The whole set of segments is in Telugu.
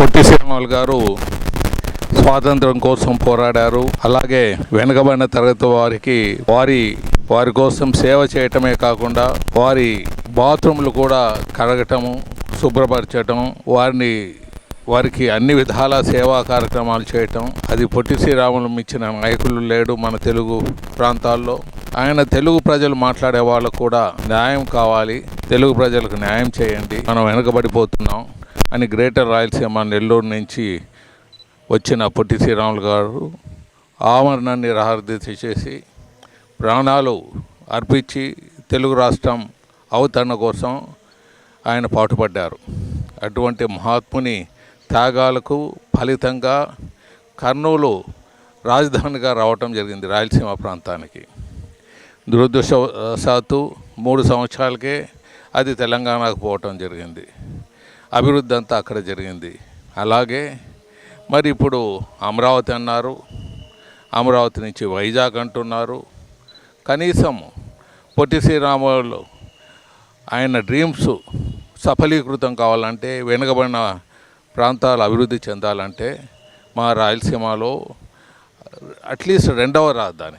పొట్టి శ్రీరాములు గారు స్వాతంత్రం కోసం పోరాడారు. అలాగే వెనుకబడిన తరగతి వారికి వారి వారి కోసం సేవ చేయటమే కాకుండా వారి బాత్రూమ్లు కూడా కడగటము శుభ్రపరచటం వారిని వారికి అన్ని విధాల సేవా కార్యక్రమాలు చేయటం. అది పొట్టి శ్రీరాములు ఇచ్చిన నాయకులు లేడు మన తెలుగు ప్రాంతాల్లో. ఆయన తెలుగు ప్రజలు మాట్లాడే వాళ్ళకు కూడా న్యాయం కావాలి. తెలుగు ప్రజలకు న్యాయం చేయండి. మనం వెనకబడిపోతున్నాం. అని గ్రేటర్ రాయలసీమ నెల్లూరు నుంచి వచ్చిన పొట్టి శ్రీరాములు గారు ఆమరణాన్ని రహర్దీత చేసి ప్రాణాలు అర్పించి తెలుగు రాష్ట్రం అవతరణ కోసం ఆయన పాటుపడ్డారు. అటువంటి మహాత్ముని త్యాగాలకు ఫలితంగా కర్నూలు రాజధానిగా రావటం జరిగింది రాయలసీమ ప్రాంతానికి. దురదృష్టవశాత్తు మూడు సంవత్సరాలకే అది తెలంగాణకు పోవటం జరిగింది. అభివృద్ధి అంతా అక్కడ జరిగింది. అలాగే మరి ఇప్పుడు అమరావతి అన్నారు అమరావతి నుంచి వైజాగ్ అంటున్నారు. కనీసం పొట్టి శ్రీరాములు ఆయన డ్రీమ్స్ సఫలీకృతం కావాలంటే వెనుకబడిన ప్రాంతాలు అభివృద్ధి చెందాలంటే మా రాయలసీమలో అట్లీస్ట్ రెండవ రాజధాని.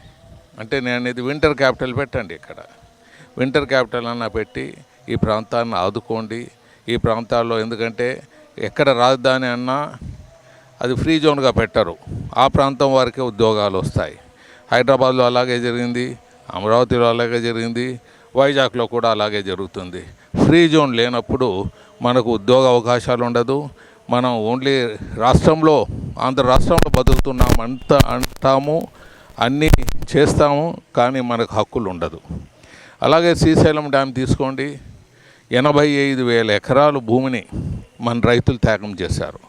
అంటే నేను ఇది వింటర్ క్యాపిటల్ పెట్టండి ఇక్కడ. వింటర్ క్యాపిటల్ అన్న పెట్టి ఈ ప్రాంతాన్ని ఆదుకోండి. ఈ ప్రాంతాల్లో ఎందుకంటే ఎక్కడ రాజధాని అన్నా అది ఫ్రీ జోన్గా పెట్టరు. ఆ ప్రాంతం వారికే ఉద్యోగాలు వస్తాయి. హైదరాబాద్లో అలాగే జరిగింది అమరావతిలో అలాగే జరిగింది వైజాగ్లో కూడా అలాగే జరుగుతుంది. ఫ్రీ జోన్ లేనప్పుడు మనకు ఉద్యోగ అవకాశాలు ఉండదు. మనం ఓన్లీ రాష్ట్రంలో ఆంధ్ర రాష్ట్రంలో బతుకుతున్నాం అంత అంటాము అన్నీ చేస్తాము కానీ మనకు హక్కులు ఉండదు. అలాగే శ్రీశైలం డ్యామ్ తీసుకోండి. ఎనభై ఐదు వేల ఎకరాలు భూమిని మన రైతులు త్యాగం చేశారు.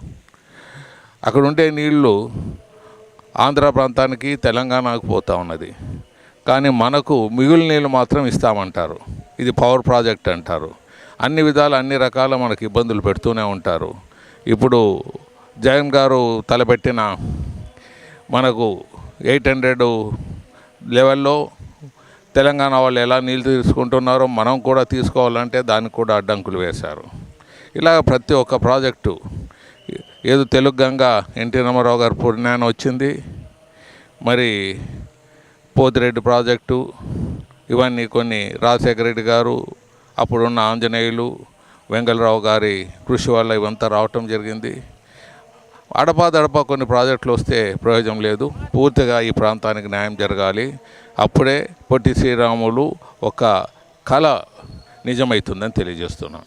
అక్కడ ఉండే నీళ్ళు ఆంధ్ర ప్రాంతానికి తెలంగాణకు పోతా ఉన్నది. కానీ మనకు మిగులు నీళ్ళు మాత్రం ఇస్తామంటారు. ఇది పవర్ ప్రాజెక్ట్ అంటారు. అన్ని విధాలు అన్ని రకాల మనకు ఇబ్బందులు పెడుతూనే ఉంటారు. ఇప్పుడు జగన్ గారు తలపెట్టిన మనకు ఎయిట్ హండ్రెడ్ లెవెల్లో తెలంగాణ వాళ్ళు ఎలా నీళ్ళు తీసుకుంటున్నారో మనం కూడా తీసుకోవాలంటే దానికి కూడా అడ్డంకులు వేశారు. ఇలా ప్రతి ఒక్క ప్రాజెక్టు ఏదో తెలుగు గంగ ఎన్టీ రామారావు గారు పుణ్యాన్ని వచ్చింది. మరి పోతిరెడ్డి ప్రాజెక్టు ఇవన్నీ కొన్ని రాజశేఖర రెడ్డి గారు అప్పుడున్న ఆంజనేయులు వెంగళరావు గారి కృషి వల్ల ఇవంతా రావటం జరిగింది. అడపా దడపా కొన్ని ప్రాజెక్టులు వస్తే ప్రయోజనం లేదు. పూర్తిగా ఈ ప్రాంతానికి న్యాయం జరగాలి. అప్పుడే పొట్టి శ్రీరాములు ఒక కళ నిజమవుతుందని తెలియజేస్తున్నాను